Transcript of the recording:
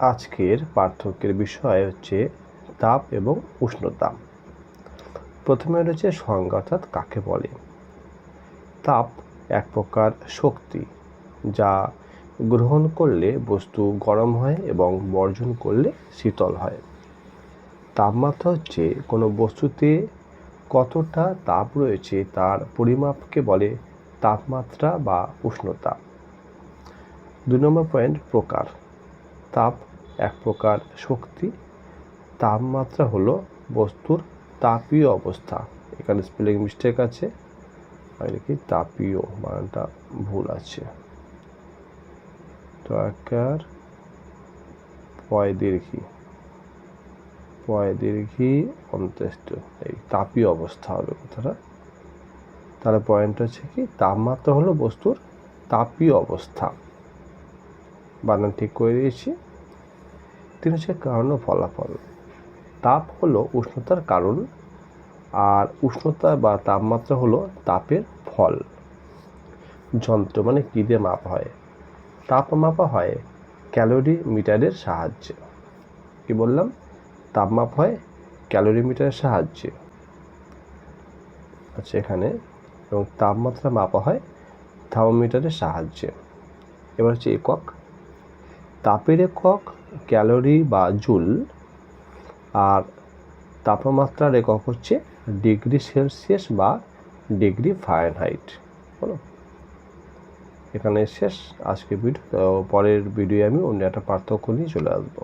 আজকের পার্থক্যের বিষয় হচ্ছে তাপ এবং উষ্ণতা। প্রথমে রয়েছে সংজ্ঞা অর্থাৎ কাকে বলে? তাপ এক প্রকার শক্তি যা গ্রহণ করলে বস্তু গরম হয় এবং বর্জন করলে শীতল হয়। তাপমাত্রা হচ্ছে কোনো বস্তুতে কতটা তাপ রয়েছে তার পরিমাপকে বলে তাপমাত্রা বা উষ্ণতা। দুই নম্বর পয়েন্ট প্রকার। তাপ এক প্রকার শক্তি। তাপমাত্রা হলো বস্তুর তাপীয় অবস্থা। এখানে স্পেলিং মিস্টেক আছে। আর কি তাপীয় বানানটা ভুল আছে। তো আকার, পয় দীর্ঘি পয় দীর্ঘি অন্ত্যেষ্ট এই তাপীয় অবস্থা হবে কথাটা। তাহলে পয়েন্ট হচ্ছে কি, তাপমাত্রা হলো বস্তুর তাপীয় অবস্থা। বানান ঠিক করে দিয়েছি। তিন হচ্ছে কারণ ও ফলাফল। তাপ হলো উষ্ণতার কারণ আর উষ্ণতা বা তাপমাত্রা হলো তাপের ফল। যন্ত্র মানে কী দিয়ে মাপা হয়? তাপ মাপা হয় ক্যালোরি মিটারের সাহায্যে। কি বললাম? তাপ মাপ হয় ক্যালোরি মিটারের সাহায্যে। আচ্ছা এখানে। এবং তাপমাত্রা মাপা হয় থার্মোমিটারের সাহায্যে। এবার হচ্ছে একক। তাপের একক ক্যালোরি বা জুল আর তাপমাত্রার একক হচ্ছে ডিগ্রি সেলসিয়াস বা ডিগ্রি ফারেনহাইট। বলো। এখানে শেষ আজকে ভিডিও পরের ভিডিও আমি অন্য একটা পার্থক্য নিয়ে চলে আসব।